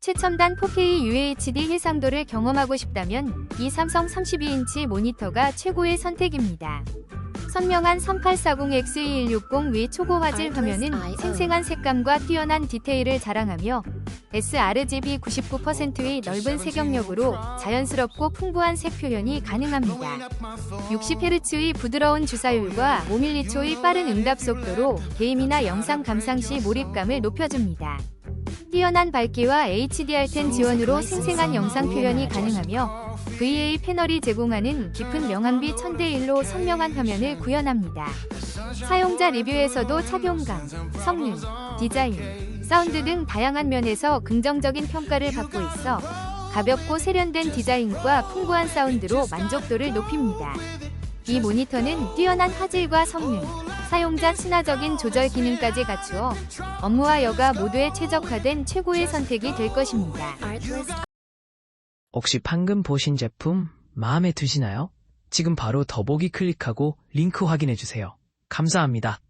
최첨단 4K UHD 해상도를 경험하고 싶다면 이 삼성 32인치 모니터가 최고의 선택입니다. 선명한 3840X2160 위 초고 화질 화면은 생생한 색감과 뛰어난 디테일을 자랑하며 sRGB 99%의 넓은 색영역으로 자연스럽고 풍부한 색 표현이 가능합니다. 60Hz의 부드러운 주사율과 5mH의 빠른 응답 속도로 게임이나 영상 감상 시 몰입감을 높여줍니다. 뛰어난 밝기와 HDR10 지원으로 생생한 영상 표현이 가능하며 VA 패널이 제공하는 깊은 명암비 1000대1로 선명한 화면을 구현합니다. 사용자 리뷰에서도 착용감, 성능, 디자인, 사운드 등 다양한 면에서 긍정적인 평가를 받고 있어 가볍고 세련된 디자인과 풍부한 사운드로 만족도를 높입니다. 이 모니터는 뛰어난 화질과 성능, 사용자 친화적인 조절 기능까지 갖추어 업무와 여가 모두에 최적화된 최고의 선택이 될 것입니다. 혹시 방금 보신 제품 마음에 드시나요? 지금 바로 더보기 클릭하고 링크 확인해주세요. 감사합니다.